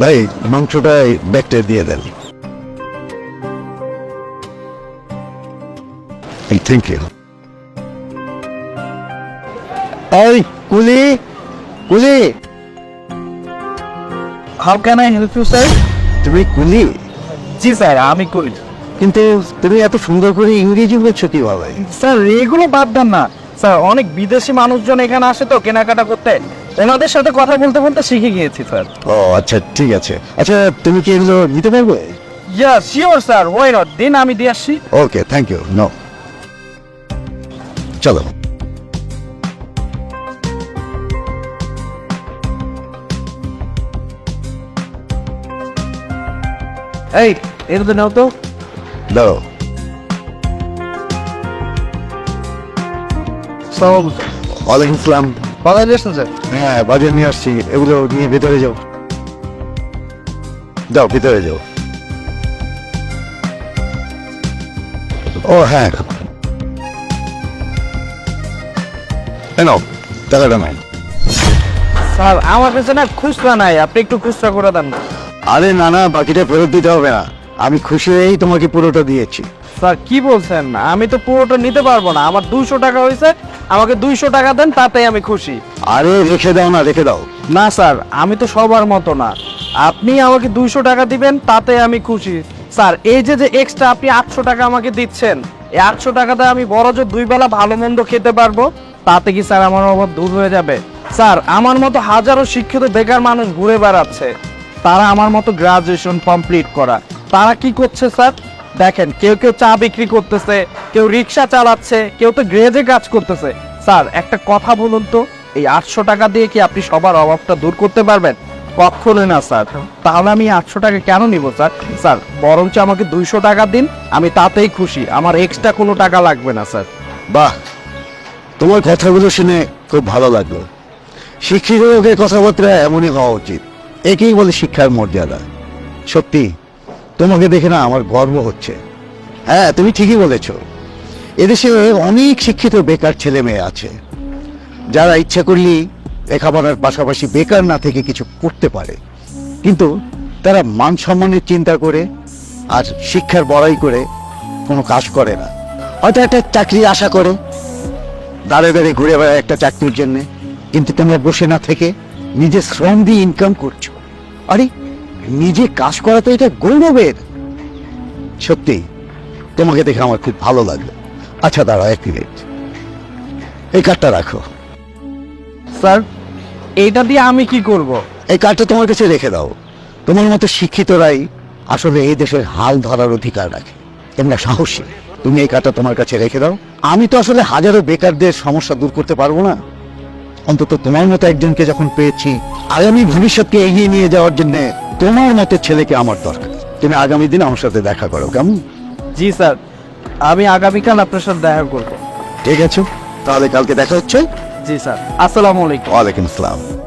ভাই মাংসটা ব্যাগটা দিয়ে দেন। থ্যাংক ইউ এই coolie coolie. How can I help you sir তুমি কুলি? জি স্যার আমি করি কিন্তু তুমি এত সুন্দর করে ইংরেজি বলছো কীভাবে? স্যার এগুলো বাদ দেন না। স্যার অনেক বিদেশি মানুষজন এখানে আসে তো কেনাকাটা করতে। ওনাদের সাথে কথা বলতে বলতে শিখে গিয়েছি স্যার। ও আচ্ছা ঠিক আছে। আচ্ছা তুমি কি এগুলো নিতে পারবে? Yeah sure sir why not দিন আমি দিয়ে আসছি। ওকে থ্যাংক ইউ নো চলো। এই এগুলো নাও তো। দাঁড়ো ওয়ালাইকুম আসসালাম বাজার এসেছেন স্যার? হ্যাঁ বাজার নিয়ে আসছি। এগুলো নিয়ে ভেতরে যাও। যাও ভিতরে যাও। ও হ্যাঁ। কেন টাকাটা নাই স্যার আমার কাছে না খুচরা নাই। আপনি একটু খুচরা করে দেন। আরে না না বাকিটা ফেরত দিতে হবে না। আমি খুশি হয়েই তোমাকে পুরোটা দিয়েছি। স্যার কি বলছেন? আমি তো পুরোটা নিতে পারব না। আমার দুইশো টাকা হয়েছে আমাকে দুইশো টাকা দেন তাতেই আমি খুশি। আরে রেখে দাও না রেখে দাও। না স্যার আমি তো সবার মতো না। আপনি আমাকে দুইশো টাকা দিবেন তাতে আমি খুশি। স্যার এই যে যে এক্সট্রা আপনি আটশো টাকা আমাকে দিচ্ছেন এই আটশো টাকাতে আমি বড় যে দুই বেলা ভালো মন্দ খেতে পারব তাতে কি স্যার আমার অভাব দূর হয়ে যাবে? স্যার আমার মতো হাজারো শিক্ষিত বেকার মানুষ ঘুরে বেড়াচ্ছে। তারা আমার মতো গ্রাজুয়েশন কমপ্লিট করা। তারা কি করছে, স্যার? দেখেন, কেউ কেউ চা বিক্রি করতেছে, কেউ রিক্সা চালাচ্ছে, কেউ তো গ্রেজে কাজ করতেছে। স্যার, একটা কথা বলুন তো, এই আটশো টাকা দিয়ে কি আপনি সবার অভাবটা দূর করতে পারবেন? কখনোই না, স্যার। তাহলে আমি আটশো টাকা কেন নিব, স্যার? স্যার, বরঞ্চ আমাকে দুইশো টাকা দিন, আমি তাতেই খুশি। আমার এক্সট্রা কোনো টাকা লাগবে না, স্যার। বাহ! তোমার কথাগুলো শুনে খুব ভালো লাগল। শিক্ষিত লোকের কথাবার্তা এমনই হওয়া উচিত। একেই বলে শিক্ষার মর্যাদা। সত্যি তোমাকে দেখে না আমার গর্ব হচ্ছে। হ্যাঁ তুমি ঠিকই বলেছ। এদেশে অনেক শিক্ষিত বেকার ছেলে মেয়ে আছে। যারা ইচ্ছা করলেই লেখাপড়ার পাশাপাশি বেকার না থেকে কিছু করতে পারে। কিন্তু তারা মান সম্মানের চিন্তা করে আর শিক্ষার বড়াই করে কোনো কাজ করে না। হয়তো একটা চাকরি আশা করে, দাঁড়ে দাঁড়িয়ে ঘুরে বেড়ায় একটা চাকরির জন্যে। কিন্তু তোমরা বসে না থেকে নিজে শ্রম দিয়ে ইনকাম করছ। আরে নিজে কাজ করা তো এটা গৌরবের। সত্যি তোমাকে দেখে আমার খুব ভালো লাগল। আচ্ছা দাঁড়াও এক মিনিট। এই কার্ডটা রাখো। স্যার এইটা দিয়ে আমি কি করব? এই কার্ডটা তোমার কাছে রেখে দাও। তোমার মতো শিক্ষিতরাই আসলে এই দেশের হাল ধরার অধিকার রাখে। তোমরা সাহসী। তুমি এই কার্ডটা তোমার কাছে রেখে দাও। আমি তো আসলে হাজারো বেকারদের সমস্যা দূর করতে পারব না। অন্তত তোমার মতো একজনকে যখন পেয়েছি আগামী ভবিষ্যৎকে এগিয়ে নিয়ে যাওয়ার জন্য তোমার মতো ছেলেকে আমার দরকার। তুমি আগামী দিন আমার সাথে দেখা করো কেমন? জি স্যার। আমি আগামীকাল আপনার সাথে দেখা করব। ঠিক আছে। তাহলে কালকে দেখা হচ্ছে? জি স্যার। আসসালামু আলাইকুম। ওয়ালাইকুম আসসালাম।